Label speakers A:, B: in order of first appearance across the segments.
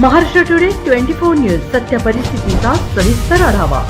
A: Maharashtra today twenty four news सत्य परिस्थितीचा सविस्तर आढावा.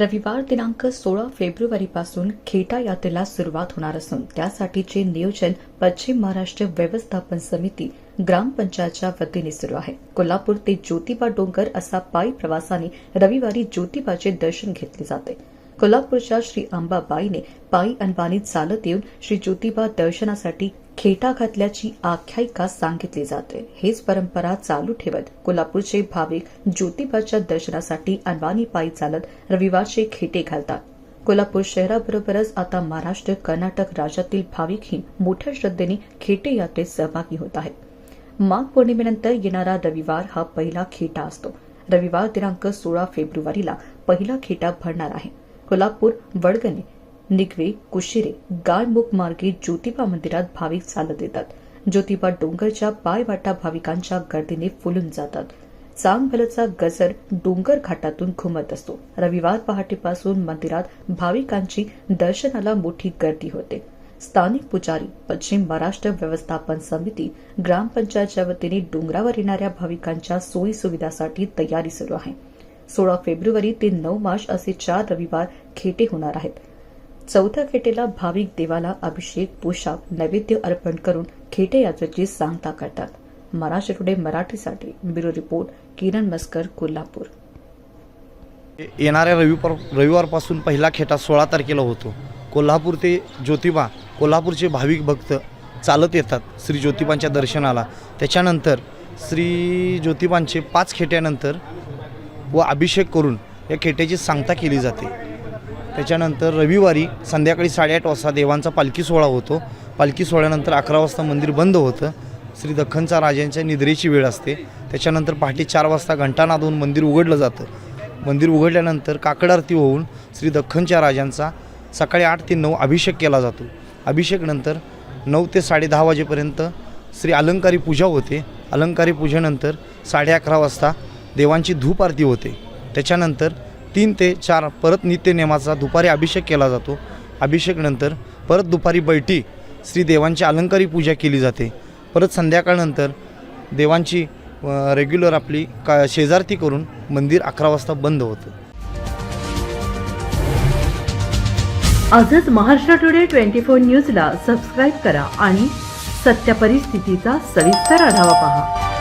B: रविवार दिनांक सोळा फेब्रुवारीपासून खेटा यात्रेला सुरुवात होणार असून त्यासाठीचे नियोजन पश्चिम महाराष्ट्र व्यवस्थापन समिती ग्रामपंचायतच्या वतीने सुरू आहे. कोल्हापूर ते ज्योतिबा डोंगर असा पायी प्रवासाने रविवारी ज्योतिबाचे दर्शन घेतले जाते. कोल्हापूरच्या श्री अंबाबाईने पायी अनबानीत चालत येऊन श्री ज्योतिबा दर्शनासाठी खेटा घातल्याची आख्यायिका सांगितली जाते. हेच परंपरा चालू ठेवत कोल्हापूरचे भाविक ज्योतिबाच्या दर्शनासाठी अनवाणी पायी चालत रविवारचे खेटे घालतात. कोल्हापूर शहराबरोबरच आता महाराष्ट्र कर्नाटक राज्यातील भाविकही मोठ्या श्रद्धेने खेटे यात्रेत सहभागी होत आहेत. माघ पौर्णिमेनंतर येणारा रविवार हा पहिला खेटा असतो. रविवार दिनांक सोळा फेब्रुवारीला पहिला खेटा भरणार आहे. कोल्हापूर वडगणे निगवे कुशिरे गाळमुख मार्गे ज्योतिबा मंदिरात भाविक चालत येतात. ज्योतिबा डोंगरच्या पायवाटा भाविकांच्या गर्दीने फुलून जातात. चांगभलचा गजर डोंगर घाटातून घुमत असतो. रविवार पहाटेपासून मंदिरात भाविकांची दर्शनाला मोठी गर्दी होते. स्थानिक पुजारी पश्चिम महाराष्ट्र व्यवस्थापन समिती ग्रामपंचायतच्या वतीने डोंगरावर येणाऱ्या भाविकांच्या सोयी सुविधासाठी तयारी सुरू आहे. सोळा फेब्रुवारी ते नऊ मार्च असे चार रविवार खेटे होणार आहेत. चौथ्या खेटेला भाविक देवाला अभिषेक पोशाख नैवेद्य अर्पण करून खेटे यात्रेची सांगता करतात. महाराष्ट्र टुडे मराठीसाठी ब्युरो रिपोर्ट किरण मस्कर कोल्हापूर.
C: येणाऱ्या रविवार रविवारपासून पहिला खेटा सोळा तारखेला होतो. कोल्हापूर ते ज्योतिबा कोल्हापूरचे भाविक भक्त चालत येतात श्री ज्योतिबांच्या दर्शनाला. त्याच्यानंतर श्री ज्योतिबांचे पाच खेट्यानंतर व अभिषेक करून या खेट्याची सांगता केली जाते. त्याच्यानंतर रविवारी संध्याकाळी साडेआठ वाजता देवांचा पालखी सोहळा होतो. पालखी सोहळ्यानंतर अकरा वाजता मंदिर बंद होतं. श्री दख्खनचा राजांच्या निद्रेची वेळ असते. त्याच्यानंतर पहाटे चार वाजता घंटानाद मंदिर उघडलं जातं. मंदिर उघडल्यानंतर काकड आरती होऊन श्री दख्खनच्या राजांचा सकाळी आठ ते नऊ अभिषेक केला जातो. अभिषेकनंतर नऊ ते साडेदहा वाजेपर्यंत श्री अलंकारी पूजा होते. अलंकारी पूजेनंतर साडे अकरा वाजता देवांची धूप आरती होते. त्याच्यानंतर तीन ते चार परत नित्यनेमाचा दुपारी अभिषेक केला जातो. अभिषेकनंतर परत दुपारी बैठी श्रीदेवांची अलंकारी पूजा केली जाते. परत संध्याकाळनंतर देवांची रेग्युलर आपली का शेजारती करून मंदिर अकरा वाजता बंद होतं.
A: आजच महाराष्ट्र टुडे ट्वेंटी फोर न्यूजला सबस्क्राईब करा आणि सत्य परिस्थितीचा सविस्तर आढावा पहा.